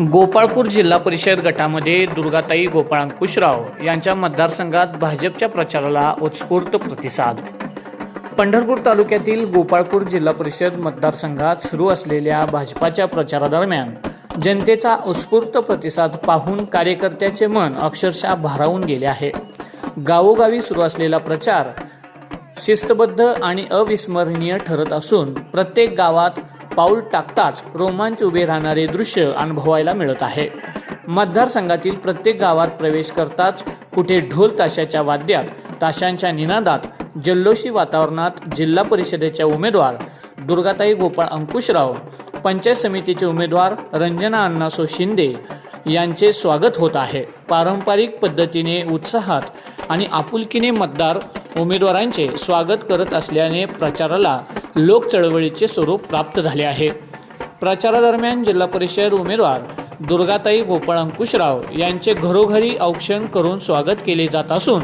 गोपाळपूर जिल्हा परिषद गटामध्ये दुर्गाताई गोपाळ अंकुशराव यांच्या मतदारसंघात भाजपच्या प्रचाराला उत्स्फूर्त प्रतिसाद. पंढरपूर तालुक्यातील गोपाळपूर जिल्हा परिषद मतदारसंघात सुरू असलेल्या भाजपाच्या प्रचारादरम्यान जनतेचा उत्स्फूर्त प्रतिसाद पाहून कार्यकर्त्याचे मन अक्षरशः भारावून गेले आहे. गावोगावी सुरू असलेला प्रचार शिस्तबद्ध आणि अविस्मरणीय ठरत असून प्रत्येक गावात पाऊल टाकताच रोमांच उभे राहणारे दृश्य अनुभवायला मिळत आहे. मतदारसंघातील प्रत्येक गावात प्रवेश करताच कुठे ढोल ताशाच्या वाद्यात ताशांच्या निनादात जल्लोषी वातावरणात जिल्हा परिषदेच्या उमेदवार दुर्गाताई गोपाळ अंकुशराव पंचायत समितीचे उमेदवार रंजना अण्णासो शिंदे यांचे स्वागत होत आहे. पारंपरिक पद्धतीने उत्साहात आणि आपुलकीने मतदार उमेदवारांचे स्वागत करत असल्याने प्रचाराला लोक चळवळीचे स्वरूप प्राप्त झाले आहे. प्रचारादरम्यान जिल्हा परिषद उमेदवार दुर्गाताई गोपाळ अंकुशराव यांचे घरोघरी औक्षण करून स्वागत केले जात असून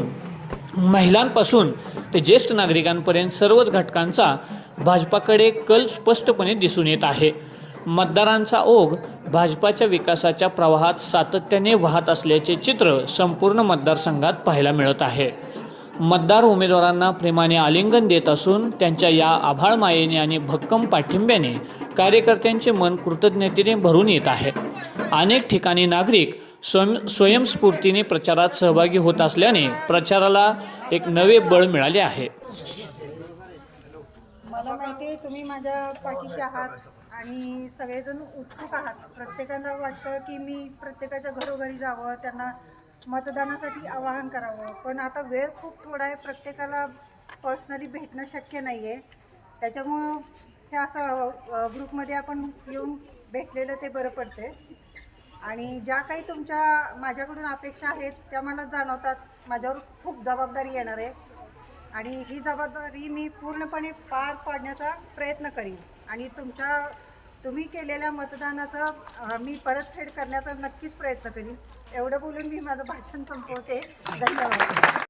महिलांपासून ते ज्येष्ठ नागरिकांपर्यंत सर्वच घटकांचा भाजपाकडे कल स्पष्टपणे दिसून येत आहे. मतदारांचा ओघ भाजपाच्या विकासाच्या प्रवाहात सातत्याने वाहत असल्याचे चित्र संपूर्ण मतदारसंघात पाहायला मिळत आहे. मतदार उमेदवारांना प्रेमाने आलिंगन देत असून त्यांच्या या आभाळ मायेने आणि भक्कम पाठिंब्याने कार्यकर्त्यांचे मन कृतज्ञतेने भरून येत आहे. अनेक ठिकाणी नागरिक स्वयं स्वयंस्फूर्तीने प्रचारात सहभागी होत असल्याने प्रचाराला एक नवे बळ मिळाले आहे. मला माहिती आहे तुम्ही माझ्या पाठीशी आहात आणि सगळेजण उत्सुक आहात. प्रत्येकाला वाटतं की मी प्रत्येकाच्या घरोघरी जावं त्यांना मतदानासाठी आवाहन करावं. पण आता वेळ खूप थोडा आहे. प्रत्येकाला पर्सनली भेटणं शक्य नाही आहे त्याच्यामुळं हे असं ग्रुपमध्ये आपण येऊन भेटलेलं ते बरं पडते आणि ज्या काही तुमच्या माझ्याकडून अपेक्षा आहेत त्या मला जाणवतात. माझ्यावर खूप जबाबदारी येणार आहे. आणि ही जबाबदारी मी पूर्णपणे पार पाडण्याचा प्रयत्न करीन. आणि तुमच्या तुम्ही केलेल्या मतदानाचा अ, मी परतफेड करण्याचा नक्कीच प्रयत्न करीन. एवढं बोलून मी माझं भाषण संपवते. धन्यवाद.